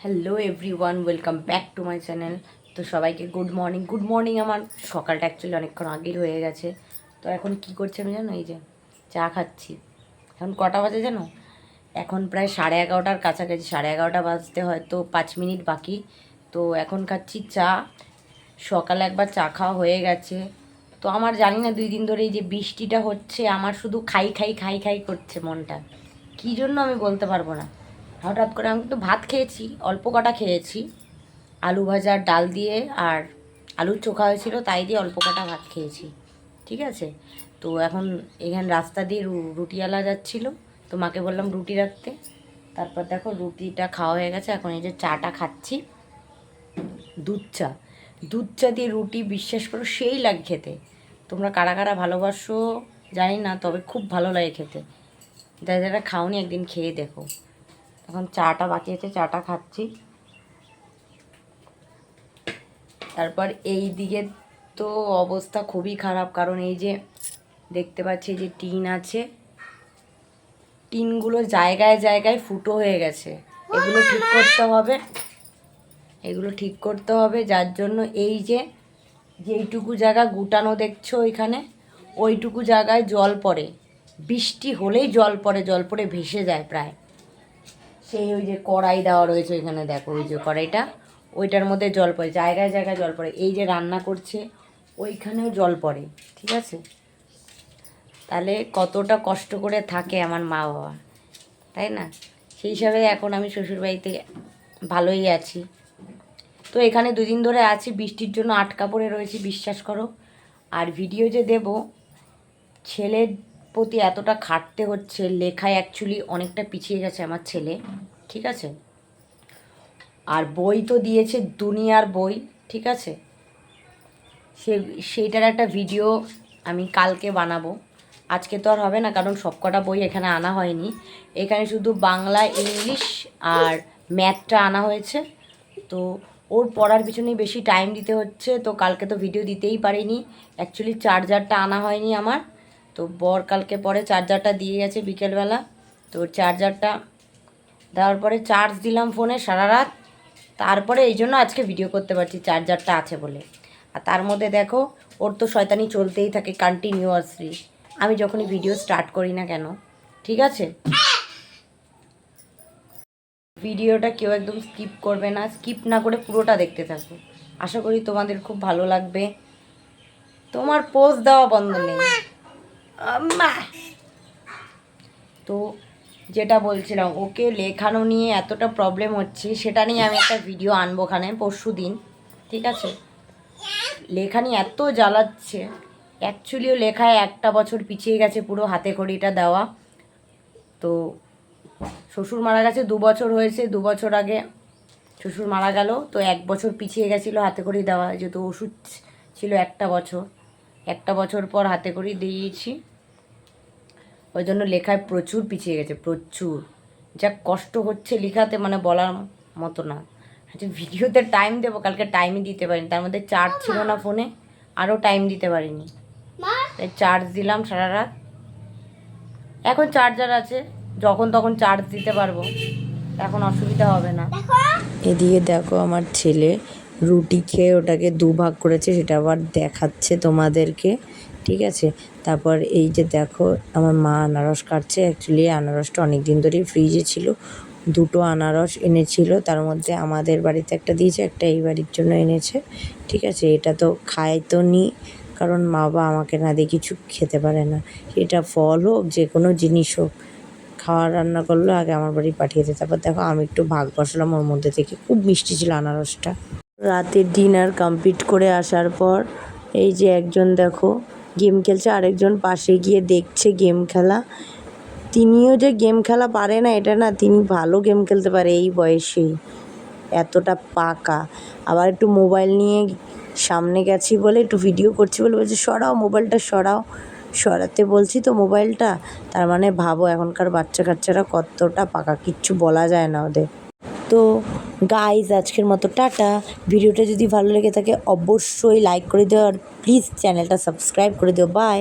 Hello everyone welcome back to my channel তো সবাইকে good morning good morning আমার সকালটা অ্যাকচুয়ালি অনেকক্ষণ আগেই হয়ে গেছে। তো এখন কি করছি আমি জানো? এই যে চা খাচ্ছি। এখন কটা বাজে জানো? এখন প্রায় সাড়ে এগারোটার কাছাকাছি, সাড়ে এগারোটা বাজতে হয়তো পাঁচ মিনিট বাকি। তো এখন খাচ্ছি চা। সকালে একবার চা খাওয়া হয়ে গেছে। তো আমার জানি না দুই দিন ধরে এই যে বৃষ্টিটা হচ্ছে, আমার শুধু খাই খাই খাই খাই করছে মনটা। কী জন্য আমি বলতে পারব না? হঠাৎ করে আমি তো ভাত খেয়েছি, অল্প কটা খেয়েছি। আলু ভাজার ডাল দিয়ে আর আলুর চোখা হয়েছিল, তাই দিয়ে অল্প কটা ভাত খেয়েছি। ঠিক আছে? তো এখন এখানে রাস্তা দিয়ে রুটিওয়ালা যাচ্ছিল। তো মাকে বললাম রুটি রাখতে। তারপর দেখো রুটিটা খাওয়া হয়ে গেছে। এখন এই যে চাটা খাচ্ছি। দুধ চা। দুধ চা দিয়ে রুটি বিশ্বাস করো সেই লাগে খেতে। তোমরা কারা কারা ভালোবাসো জানি না, তবে খুব ভালো লাগে খেতে। যারা যারা খাওনি একদিন খেয়ে দেখো। এখন চাটা বাকি আছে, চাটা খাচ্ছি। তারপর এই দিকে তো অবস্থা খুবই খারাপ, কারণ এই যে দেখতে পাচ্ছি যে টিন আছে। টিনগুলো জায়গায় জায়গায় ফুটো হয়ে গেছে। এগুলো ঠিক করতে হবে। এগুলো ঠিক করতে হবে, যার জন্য এই যে যেইটুকু জায়গা গুটানো দেখছ ওইখানে, ওইটুকু জায়গায় জল পড়ে। বৃষ্টি হলেই জল পড়ে জল পড়ে ভেসে যায় প্রায়। সেই ওই যে কড়াই দেওয়া রয়েছে ওইখানে দেখো, ওই যে কড়াইটা, ওইটার মধ্যে জল পড়ে, জায়গায় জায়গায় জল পড়ে। এই যে রান্না করছে, ওইখানেও জল পড়ে, ঠিক আছে? তাহলে কতটা কষ্ট করে থাকে আমার মা বাবা, তাই না? সেই হিসাবে এখন আমি শ্বশুরবাড়িতে ভালোই আছি। তো এখানে দুদিন ধরে আছি, বৃষ্টির জন্য আটকা পড়ে রয়েছি, বিশ্বাস করো। আর ভিডিও যে দেব, ছেলের প্রতি এতটা খাটতে হচ্ছে, লেখায় অ্যাকচুয়ালি অনেকটা পিছিয়ে গেছে আমার ছেলে, ঠিক আছে? আর বই তো দিয়েছে দুনিয়ার বই, ঠিক আছে? সে, সেইটার একটা ভিডিও আমি কালকে বানাবো। আজকে তো আর হবে না, কারণ সবকটা বই এখানে আনা হয়নি। এখানে শুধু বাংলা, ইংলিশ আর ম্যাথটা আনা হয়েছে। তো ওর পড়ার পিছনেই বেশি টাইম দিতে হচ্ছে, তো কালকে তো ভিডিও দিতেই পারিনি। অ্যাকচুয়ালি চার্জারটা আনা হয়নি আমার। তো বর কালকে পরে চার্জারটা দিয়ে গেছে বিকেলবেলা। তো চার্জারটা দেওয়ার পরে চার্জ দিলাম ফোনে সারা রাত। তারপরে এই জন্য আজকে ভিডিও করতে পারছি চার্জারটা আছে বলে। আর তার মধ্যে দেখো, ওর তো শয়তানি চলতেই থাকে কন্টিনিউয়াসলি আমি যখনই ভিডিও স্টার্ট করি না কেন, ঠিক আছে? ভিডিওটা কেউ একদম স্কিপ করবে না স্কিপ না করে পুরোটা দেখতে থাকো। আশা করি তোমাদের খুব ভালো লাগবে। তোমার পোজ দেওয়া বন্ধ নেই। তো যেটা বলছিলাম, ওকে লেখানো নিয়ে এতটা প্রবলেম হচ্ছে, সেটা নিয়ে আমি একটা ভিডিও আনব ওখানে পরশু দিন, ঠিক আছে? লেখানি এত জ্বালাচ্ছে অ্যাকচুয়ালিও লেখায় একটা বছর পিছিয়ে গেছে পুরো হাতে খড়িটা দেওয়া। তো শ্বশুর মারা গেছে দু বছর হয়েছে, দু বছর আগে শ্বশুর মারা গেল, তো এক বছর পিছিয়ে গেছিল হাতে খড়ি দেওয়া, যেহেতু ওষুধ ছিল একটা বছর। একটা বছর পর হাতে খড়ি দিয়েছি। ওই জন্য লেখায় প্রচুর পিছিয়ে গেছে প্রচুর। যা কষ্ট হচ্ছে লেখাতে মানে বলার মতো না। আচ্ছা ভিডিওতে টাইম দেবো কালকে টাইমই দিতে পারিনি। তার মধ্যে চার্জ ছিল না ফোনে আরও টাইম দিতে পারিনি। তাই চার্জ দিলাম সারা রাত। এখন চার্জার আছে যখন তখন চার্জ দিতে পারব। এখন অসুবিধা হবে না। এদিকে দেখো আমার ছেলে রুটি খেয়ে ওটাকে দুভাগ করেছে, সেটা আবার দেখাচ্ছে তোমাদেরকে, ঠিক আছে? তারপর এই যে দেখো, আমার মা আনারস কাটছে অ্যাকচুয়ালি আনারসটা অনেক দিন ধরেই ফ্রিজে ছিল, দুটো আনারস এনেছিল, তার মধ্যে আমাদের বাড়িতে একটা দিয়েছে, একটা এই বাড়ির জন্য এনেছে, ঠিক আছে? এটা তো খায় তো নি, কারণ মা বাবা আমাকে না দিয়ে কিছু খেতে পারে না। এটা ফল হোক, যে কোনো জিনিস হোক খাওয়ার রান্না করল আগে আমার বাড়ি পাঠিয়ে দিতে তারপর দেখো, আমি একটু ভাগ বসালাম, ওর মধ্যে থেকে খুব মিষ্টি ছিল আনারসটা। রাতের ডিনার কমপ্লিট করে আসার পর, এই যে একজন দেখো, গেম খেলছে, আরেকজন পাশে গিয়ে দেখছে গেম খেলা। তিনিও যে গেম খেলা পারে না, এটা না, তিনি ভালো গেম খেলতে পারে এই বয়সেই। এতটা পাকা। আবার একটু মোবাইল নিয়ে সামনে গেছি বলে, একটু ভিডিও করছি বলে বলছে, সরাও মোবাইলটা, সরাও। সরাতে বলছি, তো মোবাইলটা? তার মানে ভাবো, এখনকার বাচ্চা কাচ্চারা কতটা পাকা, কিচ্ছু বলা যায় না ওদের। তো গাইজ আজকের মতো টাটা। ভিডিওটা যদি ভালো লেগে থাকে, অবশ্যই লাইক করে দিও আর প্লিজ চ্যানেলটা সাবস্ক্রাইব করে দিও। বাই